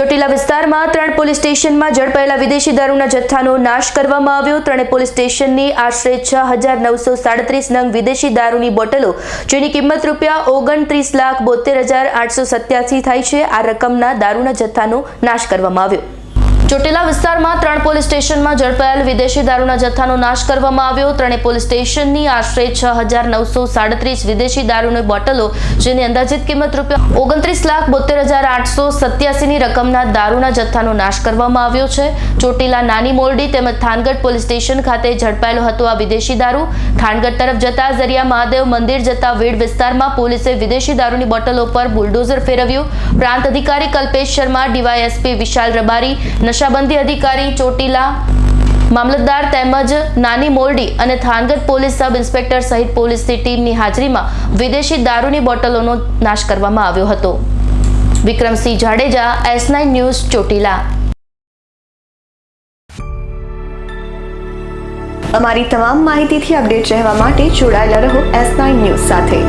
ચોટીલા વિસ્તારમાં ત્રણ પોલીસ સ્ટેશનમાં ઝડપાયેલા વિદેશી દારૂના જથ્થાનો નાશ કરવામાં આવ્યો. ત્રણે પોલીસ સ્ટેશનની આશરે છ હજાર નવસો સાડત્રીસ નંગ વિદેશી દારૂની બોટલો, જેની કિંમત રૂપિયા ઓગણત્રીસ લાખ બોતેર હજાર આઠસો સત્યાસી થાય છે. આ રકમના દારૂના જથ્થાનો નાશ કરવામાં આવ્યો. ચોટીલા વિસ્તારમાં ત્રણ પોલીસ સ્ટેશનમાં ઝડપાયેલ વિદેશી દારૂના જથ્થાનો નાશ કરવામાં આવ્યો. ત્રણે પોલીસ સ્ટેશનની આશરે છ હજાર નવસો સાડત્રીસ વિદેશી દારૂની બોટલો, જેની અંદાજિત કિંમત રૂપિયા ઓગણત્રીસ લાખ બોતેર હજાર આઠસો સત્યાસીની રકમના દારૂના જથ્થાનો નાશ કરવામાં આવ્યો છે. ચોટીલા નાની મોરડી તેમજ થાનગઢ પોલીસ સ્ટેશન ખાતે ઝડપાયેલો હતો આ વિદેશી દારૂ. થાનગઢ તરફ જતા ઝરિયા મહાદેવ મંદિર જતા વીડ વિસ્તારમાં પોલીસે વિદેશી દારૂની બોટલો પર બુલડોઝર ફેરવ્યું. પ્રાંત અધિકારી કલ્પેશ શર્મા, ડીવાયએસપી વિશાલ રબારી નશાબંધી અધિકારી, ચોટીલા મામલતદાર તેમજ નાની મોરડી અને થાનગઢ પોલીસ સબ ઇન્સ્પેક્ટર સહિત પોલીસની ટીમની હાજરીમાં વિદેશી દારૂની બોટલોનો નાશ કરવામાં આવ્યો હતો. Vikramsinh Jadeja, S nine news, Chotila. અમારી તમામ માહિતીથી અપડેટ રહેવા માટે જોડાયેલા રહો એસ નાઇન ન્યૂઝ સાથે.